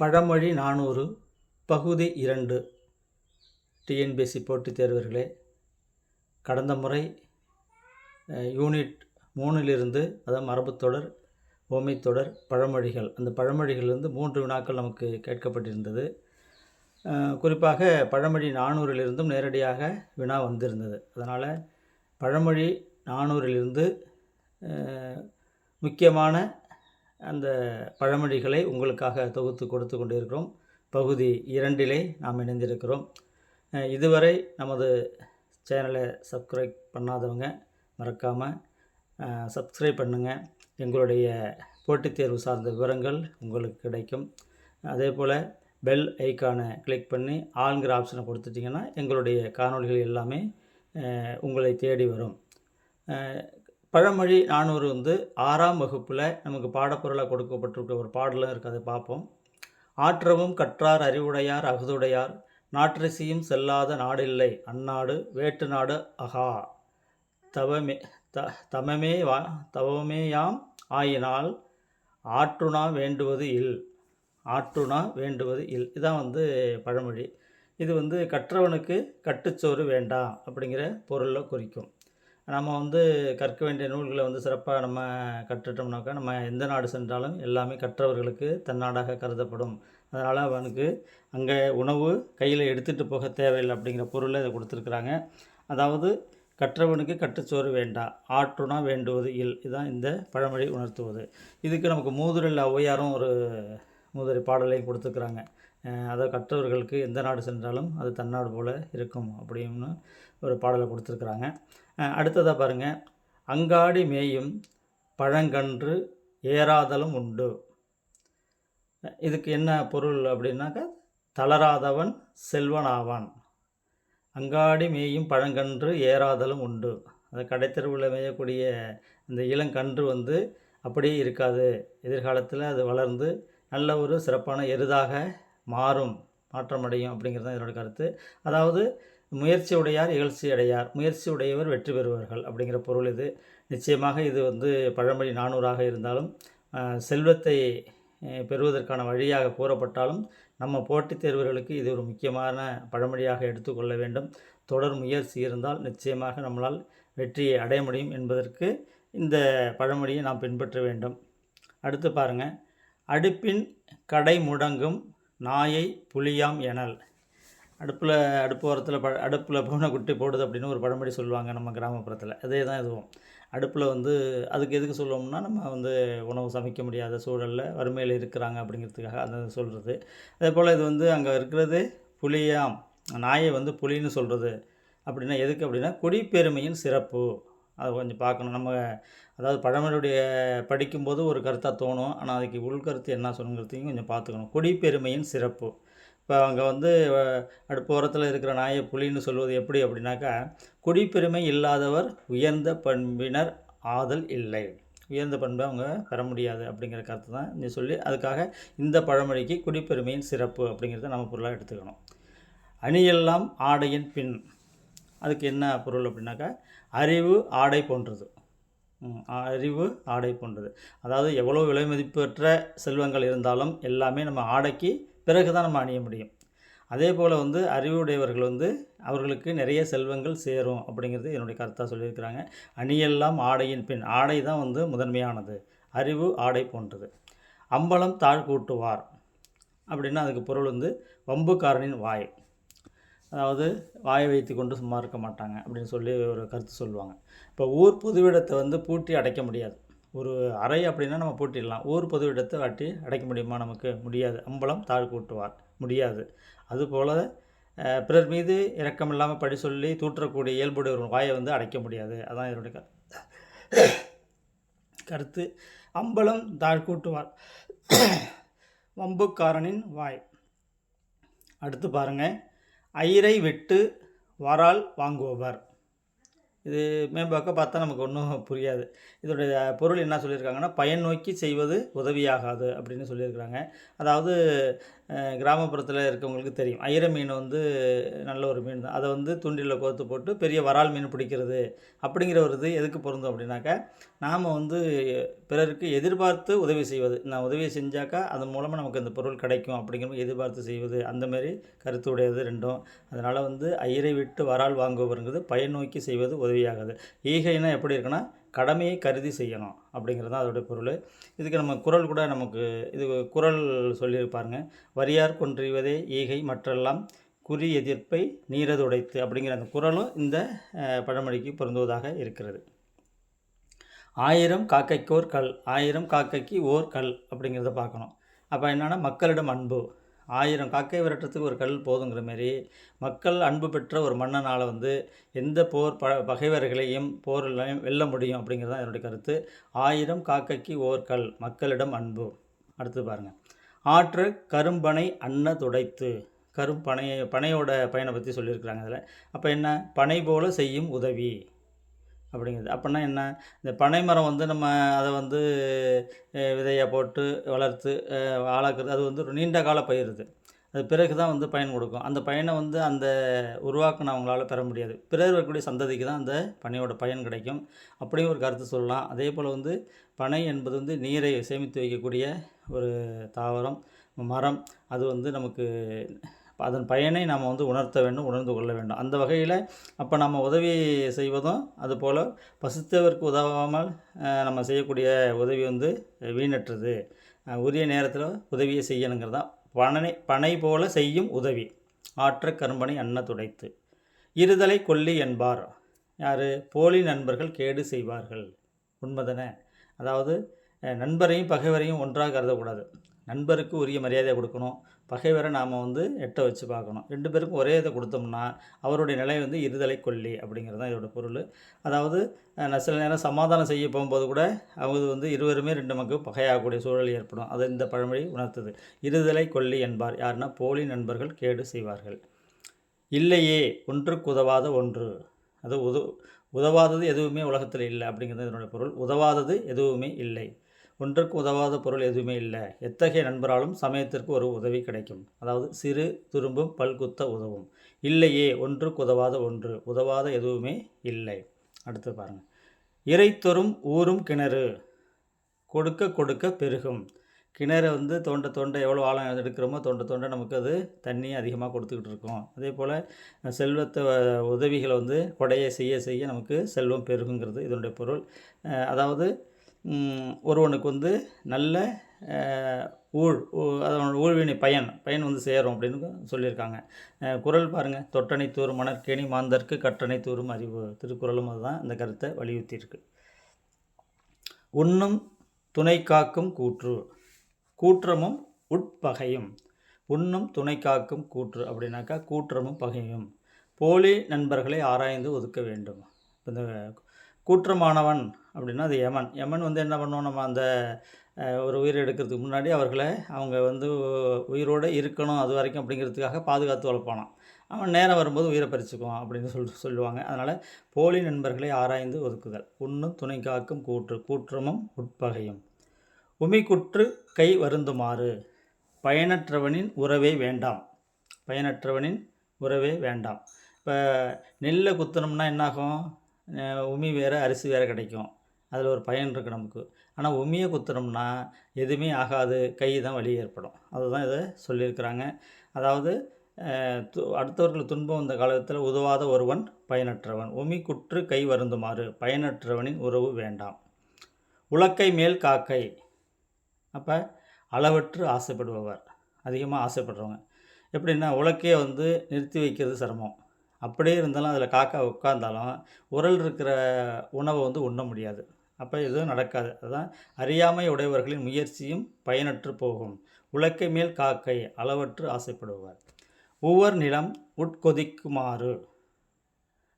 பழமொழி நானூறு பகுதி இரண்டு. டிஎன்பிஎஸ்சி போட்டித் தேர்வர்களே கடந்த முறை யூனிட் மூணிலிருந்து அதாவது மரபுத்தொடர் ஓமைத்தொடர் பழமொழிகள். அந்த பழமொழிகளிலிருந்து மூன்று வினாக்கள் நமக்கு கேட்கப்பட்டிருந்தது. குறிப்பாக பழமொழி நானூறிலிருந்தும் நேரடியாக வினா வந்திருந்தது. அதனால் பழமொழி நானூறிலிருந்து முக்கியமான அந்த பழமொழிகளை உங்களுக்காக தொகுத்து கொடுத்து கொண்டிருக்கிறோம். பகுதி இரண்டிலே நாம் இணைந்திருக்கிறோம். இதுவரை நமது சேனலை சப்ஸ்கிரைப் பண்ணாதவங்க மறக்காமல் சப்ஸ்கிரைப் பண்ணுங்கள் எங்களுடைய போட்டித் தேர்வு சார்ந்த விவரங்கள் உங்களுக்கு கிடைக்கும். அதே போல் பெல் ஐக்கானை கிளிக் பண்ணி ஆளுங்கிற ஆப்ஷனை கொடுத்துட்டிங்கன்னா எங்களுடைய காணொளிகள் எல்லாமே உங்களை தேடி வரும். பழமொழி நானூறு வந்து ஆறாம் வகுப்பில் நமக்கு பாடப்பொருளாக கொடுக்கப்பட்டிருக்க ஒரு பாடலும் இருக்குது அதை பார்ப்போம். ஆற்றவும் கற்றார் அறிவுடையார் அகுதுடையார் நாற்றசியும் செல்லாத நாடில்லை அந்நாடு வேட்டு நாடு அகா. தவமே த தமமே வா தவமேயாம் ஆயினால் ஆற்றுணா வேண்டுவது இல். ஆற்றுணா வேண்டுவது இல். இதான் வந்து பழமொழி. இது வந்து கற்றவனுக்கு கட்டுச்சோறு வேண்டாம் அப்படிங்கிற பொருளில் குறிக்கும். நம்ம வந்து கற்க வேண்டிய நூல்களை வந்து சிறப்பாக நம்ம கற்றுட்டோம்னாக்கா நம்ம எந்த நாடு சென்றாலும் எல்லாமே கற்றவர்களுக்கு தன்னாடாக கருதப்படும். அதனால் அவனுக்கு அங்கே உணவு கையில் எடுத்துகிட்டு போக தேவையில்லை அப்படிங்கிற பொருளை இதை கொடுத்துருக்குறாங்க. அதாவது கற்றவனுக்கு கட்டுச்சோறு வேண்டாம் ஆற்றுனா வேண்டுவது இல். இதுதான் இந்த பழமொழி உணர்த்துவது. இதுக்கு நமக்கு மூதுரில் ஔவையாரும் ஒரு மூதுரை பாடலையும் கொடுத்துருக்குறாங்க. அதை அதாவது கற்றவர்களுக்கு எந்த நாடு சென்றாலும் அது தன்னாடு போல் இருக்கும் அப்படின்னு ஒரு பாடலை கொடுத்துருக்குறாங்க. அடுத்ததாக பாருங்கள் அங்காடி மேயும் பழங்கன்று ஏறாதலும் உண்டு. இதுக்கு என்ன பொருள் அப்படின்னாக்கா தளராதவன் செல்வன் ஆவான் அங்காடி மேயும் பழங்கன்று ஏறாதலும் உண்டு. அந்த கடைத்தெருவில் மேயக்கூடிய இந்த இளங்கன்று வந்து அப்படியே இருக்காது. எதிர்காலத்தில் அது வளர்ந்து நல்ல ஒரு சிறப்பான எருதாக மாறும் மாற்றமடையும் அப்படிங்கிறது தான் இதனோட கருத்து. அதாவது முயற்சி உடையார் இகழ்ச்சி அடையார் முயற்சி உடையவர் வெற்றி பெறுவார்கள் அப்படிங்கிற பொருள் இது. நிச்சயமாக இது வந்து பழமொழி நானூறாக இருந்தாலும் செல்வத்தை பெறுவதற்கான வழியாக கூறப்பட்டாலும் நம்ம போட்டித் தேர்வுகளுக்கு இது ஒரு முக்கியமான பழமொழியாக எடுத்துக்கொள்ள வேண்டும். தொடர் முயற்சி இருந்தால் நிச்சயமாக நம்மளால் வெற்றியை அடைய முடியும் என்பதற்கு இந்த பழமொழியை நாம் பின்பற்ற வேண்டும். அடுத்து பாருங்கள் அடுப்பின் கடை முடங்கும் நாயை புலியாம் எனல். அடுப்பில் அடுப்பு ஓரத்தில் ப அடுப்பில் பூனை குட்டி போடுது அப்படின்னு ஒரு பழமொழி சொல்லுவாங்க நம்ம கிராமப்புறத்தில். அதே தான் இதுவும். அடுப்பில் வந்து அதுக்கு எதுக்கு சொல்லுவோம்னா நம்ம வந்து உணவு சமைக்க முடியாத சூழலில் வறுமையில் இருக்கிறாங்க அப்படிங்கிறதுக்காக அந்த சொல்கிறது அதே போல் இது வந்து அங்கே இருக்கிறது புலியாம் நாயை வந்து புலின்னு சொல்கிறது அப்படின்னா எதுக்கு அப்படின்னா குடிப்பெருமையின் சிறப்பு. அதை கொஞ்சம் பார்க்கணும். நம்ம அதாவது பழமொழியுடைய படிக்கும்போது ஒரு கருத்தாக தோணும். ஆனால் அதுக்கு உள்கருத்து என்ன சொல்லுங்கிறதையும் கொஞ்சம் பார்த்துக்கணும். குடிப்பெருமையின் சிறப்பு. இப்போ அங்கே வந்து அஹ், அடுப்பு ஓரத்தில் இருக்கிற நாயை புலின்னு சொல்வது எப்படி அப்படின்னாக்கா குடிப்பெருமை இல்லாதவர் உயர்ந்த பண்பினர் ஆதல் இல்லை. உயர்ந்த பண்பை அவங்க பெற முடியாது அப்படிங்கிற கருத்து தான் இங்கே சொல்லி அதுக்காக இந்த பழமொழிக்கு குடிப்பெருமையின் சிறப்பு அப்படிங்கிறத நம்ம பொருளாக எடுத்துக்கணும். அணியெல்லாம் ஆடையின் பின். அதுக்கு என்ன பொருள் அப்படின்னாக்கா அறிவு ஆடை போன்றது. அறிவு ஆடை போன்றது. அதாவது எவ்வளோ விலை மதிப்பற்ற செல்வங்கள் இருந்தாலும் எல்லாமே நம்ம ஆடைக்கு பிறகு தான் நம்ம அணிய முடியும். அதே போல் வந்து அறிவுடையவர்கள் வந்து அவர்களுக்கு நிறைய செல்வங்கள் சேரும் அப்படிங்கிறது என்னுடைய கருத்தாக சொல்லியிருக்கிறாங்க. அணியெல்லாம் ஆடையின் பின் ஆடை தான் வந்து முதன்மையானது. அறிவு ஆடை போன்றது. அம்பலம் தாழ் கூட்டுவார் அப்படின்னா அதுக்கு பொருள் வந்து வம்புக்காரனின் வாய். அதாவது வாயை வைத்து கொண்டு சும்மா இருக்க மாட்டாங்க அப்படின்னு சொல்லி ஒரு கருத்து சொல்லுவாங்க. இப்போ ஊர் புதுவிடத்தை வந்து பூட்டி அடைக்க முடியாது. ஒரு அறை அப்படின்னா நம்ம பூட்டிடலாம். ஊர் பொதுவிடத்தை வாட்டி அடைக்க முடியுமா? நமக்கு முடியாது. அம்பலம் தாழ் கூட்டுவார். முடியாது. அதுபோல் பிறர் மீது இரக்கம் இல்லாமல் படி சொல்லி தூற்றக்கூடிய இயல்புடைய ஒரு வாயை வந்து அடைக்க முடியாது. அதான் இதனுடைய கருத்து. கருத்து அம்பலம் தாழ் கூட்டுவார். வம்புக்காரனின் வாய். அடுத்து பாருங்கள் ஐரை விட்டு வரால் வாங்குபவர். இது மேம்பாக்க பார்த்தா நமக்கு ஒன்றும் புரியாது. இதோடைய பொருள் என்ன சொல்லியிருக்காங்கன்னா பயன் நோக்கி செய்வது உதவியாகாது அப்படின்னு சொல்லியிருக்கிறாங்க. அதாவது கிராமப்புறத்தில் இருக்கவங்களுக்கு தெரியும். ஐர மீன் வந்து நல்ல ஒரு மீன் தான். அதை வந்து தூண்டிலில் கோர்த்து போட்டு பெரிய வரால் மீன் பிடிக்கிறது அப்படிங்கிற ஒரு இது எதுக்கு பொருந்தும் அப்படின்னாக்கா நாம் வந்து பிறருக்கு எதிர்பார்த்து உதவி செய்வது. நான் உதவி செஞ்சாக்கா அதன் மூலமாக நமக்கு அந்த பொருள் கிடைக்கும் அப்படிங்கிற எதிர்பார்த்து செய்வது. அந்தமாரி கருத்து உடையது ரெண்டும். அதனால் வந்து ஐயரை விட்டு வரால் வாங்குவருங்கிறது பயன் நோக்கி செய்வது உதவியாகுது. ஈகைனா எப்படி இருக்குன்னா கடமையை கருதி செய்யணும் அப்படிங்கிறது தான் அதோடைய பொருள். இதுக்கு நம்ம குறள் கூட நமக்கு இது குறள் சொல்லியிருப்பாருங்க. வரியார் கொன்றிவதே ஈகை மற்றெல்லாம் குறி எதிர்ப்பை நீரதுடைத்து அப்படிங்கிற அந்த குறளும் இந்த பழமொழிக்கு பொருந்துவதாக இருக்கிறது. ஆயிரம் காக்கைக்கு ஓர் கல் ஆயிரம் காக்கைக்கு ஓர் கல் அப்படிங்கிறத பார்க்கணும். அப்போ என்னென்னா மக்களிடம் அன்பு. ஆயிரம் காக்கை விரட்டுறதுக்கு ஒரு கல் போதுங்கிற மாரி மக்கள் அன்பு பெற்ற ஒரு மன்னனால் வந்து எந்த போர் ப பகைவர்களையும் போரிலையும் வெல்ல முடியும் அப்படிங்கிறது தான் என்னுடைய கருத்து. ஆயிரம் காக்கைக்கு ஓர் கல் மக்களிடம் அன்பு. அடுத்து பாருங்கள் ஆற்று கரும்பனை அன்ன துடைத்து. கரும்பனை பனையோட பயனை பற்றி சொல்லியிருக்கிறாங்க அதில். அப்போ என்ன? பனை போல செய்யும் உதவி. அப்படிங்கிறது. அப்படின்னா என்ன? இந்த பனை மரம் வந்து நம்ம அதை வந்து விதையாக விதையை போட்டு வளர்த்து அஹ், ஆளாக்குறது. அது வந்து ஒரு நீண்ட கால பயிருது. அது பிறகு தான் வந்து பயன் கொடுக்கும். அந்த பயனை வந்து அந்த உருவாக்குனவங்களால பெற முடியாது. பிறகு வரக்கூடிய சந்ததிக்கு தான் அந்த பனையோட பயன் கிடைக்கும். அப்படியும் ஒரு கருத்து சொல்லலாம். அதே போல் வந்து பனை என்பது வந்து நீரை சேமித்து வைக்கக்கூடிய ஒரு தாவரம் மரம். அது வந்து நமக்கு அதன் பயனை நாம் வந்து உணர்த்த வேண்டும் உணர்ந்து கொள்ள வேண்டும். அந்த வகையில் அப்போ நம்ம உதவி செய்வதும் அதுபோல் பசித்தவருக்கு உதவாமல் நம்ம செய்யக்கூடிய உதவி வந்து வீணற்றது. உரிய நேரத்தில் உதவியை செய்யணுங்கிறது. தான் பனை பனை போல செய்யும் உதவி. ஆற்ற கரும்பனை அன்ன துடைத்து. இருதலை கொல்லி என்பார். யார்? போலி நண்பர்கள் கேடு செய்வார்கள். உண்மைதானே? அதாவது நண்பரையும் பகைவரையும் ஒன்றாக கருதக்கூடாது. நண்பருக்கு உரிய மரியாதை கொடுக்கணும். பகைவரை நாம் வந்து எட்ட வச்சு பார்க்கணும். ரெண்டு பேருக்கும் ஒரே இதை கொடுத்தோம்னா அவருடைய நிலை வந்து இருதலை கொல்லி அப்படிங்கிறது தான் இதோட பொருள். அதாவது நான் சில நேரம் சமாதானம் செய்ய போகும்போது கூட அவங்க வந்து இருவருமே ரெண்டு மக்கு பகையாகக்கூடிய சூழல் ஏற்படும். அது இந்த பழமொழி உணர்த்துது. இருதலை கொல்லி என்பார். யாருன்னா போலி நண்பர்கள் கேடு செய்வார்கள். இல்லையே ஒன்றுக்கு உதவாத ஒன்று. அது உத உதவாதது எதுவுமே உலகத்தில் இல்லை அப்படிங்கிறது இதனுடைய பொருள். உதவாதது எதுவுமே இல்லை. ஒன்றுக்கு உதவாத பொருள் எதுவுமே இல்லை. எத்தகைய நண்பராலும் சமயத்திற்கு ஒரு உதவி கிடைக்கும். அதாவது சிறு துரும்பும் பல்குத்த உதவும். இல்லையே ஒன்றுக்கு உதவாத ஒன்று. உதவாத எதுவுமே இல்லை. அடுத்து பாருங்கள் இறைத்தொரும் ஊரும் கிணறு. கொடுக்க கொடுக்க பெருகும். கிணறு வந்து தோண்ட தோண்ட எவ்வளோ ஆழம் எடுக்கிறோமோ தோண்ட தோண்ட நமக்கு அது தண்ணி அதிகமாக கொடுத்துக்கிட்டு இருக்கோம். அதே போல் செல்வத்தை உதவிகளை வந்து கொடையை செய்ய செய்ய நமக்கு செல்வம் பெருகுங்கிறது இதனுடைய பொருள். அதாவது ஒருவனுக்கு வந்து நல்ல ஊழ் அதனோட ஊழ்வினை பயன் பயன் வந்து சேரும் அப்படின்னு சொல்லியிருக்காங்க. குரல் குறள் பாருங்கள் தொட்டனை தூரும் மணற்கேணி மாந்தர்க்கு கற்றனை தூரும் அறிவு. திருக்குறளும் அதுதான். இந்த கருத்தை வலியுறுத்தியிருக்கு. உண்ணும் துணை காக்கும் கூற்று. கூற்றமும் உட்பகையும். உண்ணும் துணை காக்கும் கூற்று அப்படின்னாக்கா கூற்றமும் பகையும். போலி நண்பர்களை ஆராய்ந்து ஒதுக்க வேண்டும். இந்த கூற்றமானவன் அப்படின்னா அது யமன். யமன் வந்து என்ன பண்ணுவோம் நம்ம அந்த ஒரு உயிர் எடுக்கிறதுக்கு முன்னாடி அவர்களை அவங்க வந்து உயிரோடு இருக்கணும் அது வரைக்கும் அப்படிங்கிறதுக்காக பாதுகாத்து வளர்ப்பானான். அவன் நேரம் வரும்போது உயிரை பறிச்சுக்குவான் அப்படின்னு சொல் சொல்லுவாங்க. அதனால் போலி நண்பர்களை ஆராய்ந்து ஒதுக்குதல். உண்ணும் துணை காக்கும் கூற்று கூற்றமும் உட்பகையும். உமிக்குற்று கை வருந்துமாறு. பயனற்றவனின் உறவே வேண்டாம். பயனற்றவனின் உறவே வேண்டாம். இப்போ நெல்லை குத்தணும்னா என்னாகும்? உமி வேறு அரிசி வேறு கிடைக்கும். அதில் ஒரு பயன் இருக்குது நமக்கு. ஆனால் உமியை குத்துனோம்னா எதுவுமே ஆகாது. கை தான் வலி ஏற்படும். அதுதான் இதை சொல்லியிருக்கிறாங்க. அதாவது து- அடுத்தவர்கள் துன்பம் வந்த காலத்தில் உதவாத ஒருவன் பயனற்றவன். உமி குற்று கை வருந்துமாறு பயனற்றவனின் உறவு வேண்டாம். உலக்கை மேல் காக்கை. அப்போ அளவற்று ஆசைப்படுபவர். அதிகமாக ஆசைப்படுறவங்க. எப்படின்னா உலக்கையை வந்து நிறுத்தி வைக்கிறது சிரமம். அப்படியே இருந்தாலும் அதில் காக்கா உட்கார்ந்தாலும் உரல் இருக்கிற உணவை வந்து உண்ண முடியாது. அப்போ எதுவும் நடக்காது. அதுதான் அறியாமை உடையவர்களின் முயற்சியும் பயனற்று போகும். உலக்கை மேல் காக்கை அளவற்று ஆசைப்படுவார் ஒவ்வொரு நிலம் உட்கொதிக்குமாறு.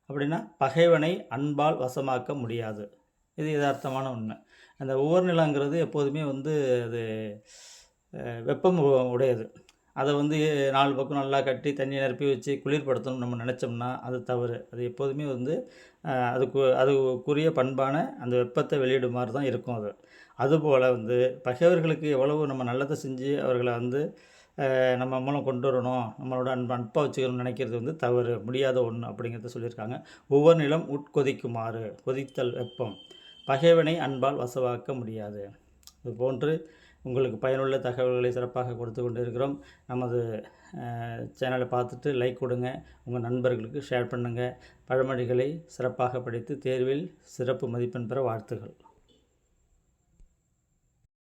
அப்படின்னா பகைவனை அன்பால் வசமாக்க முடியாது. இது யதார்த்தமான உண்மை. அந்த ஒவ்வொரு நிலங்கிறது எப்போதுமே வந்து அது வெப்பம் உடையது. அதை வந்து நாலு பக்கம் நல்லா கட்டி தண்ணி நிரப்பி வச்சு குளிர்படுத்தணும்னு நம்ம நினச்சோம்னா அது தவறு. அது எப்போதுமே வந்து அதுக்கு அதுக்குரிய பண்பான அந்த வெப்பத்தை வெளியிடுமாறு தான் இருக்கும் அது. அதுபோல் வந்து பகைவர்களுக்கு எவ்வளவு நம்ம நல்லதை செஞ்சு அவர்களை வந்து நம்ம மூலம் கொண்டு வரணும் நம்மளோட அன்பு அன்பாக வச்சுக்கணும்னு நினைக்கிறது வந்து தவறு முடியாத ஒன்று அப்படிங்கிறத சொல்லியிருக்காங்க. ஒவ்வொரு நிலம் உட்கொதிக்குமாறு கொதித்தல் வெப்பம். பகைவனை அன்பால் வசவாக்க முடியாது. இது போன்று உங்களுக்கு பயனுள்ள தகவல்களை சிறப்பாக கொடுத்து கொண்டு இருக்கிறோம் நமது சேனலை பார்த்துட்டு லைக் கொடுங்க. உங்கள் நண்பர்களுக்கு ஷேர் பண்ணுங்கள் பழமொழிகளை சிறப்பாக படித்து தேர்வில் சிறப்பு மதிப்பெண் பெற வாழ்த்துகள்.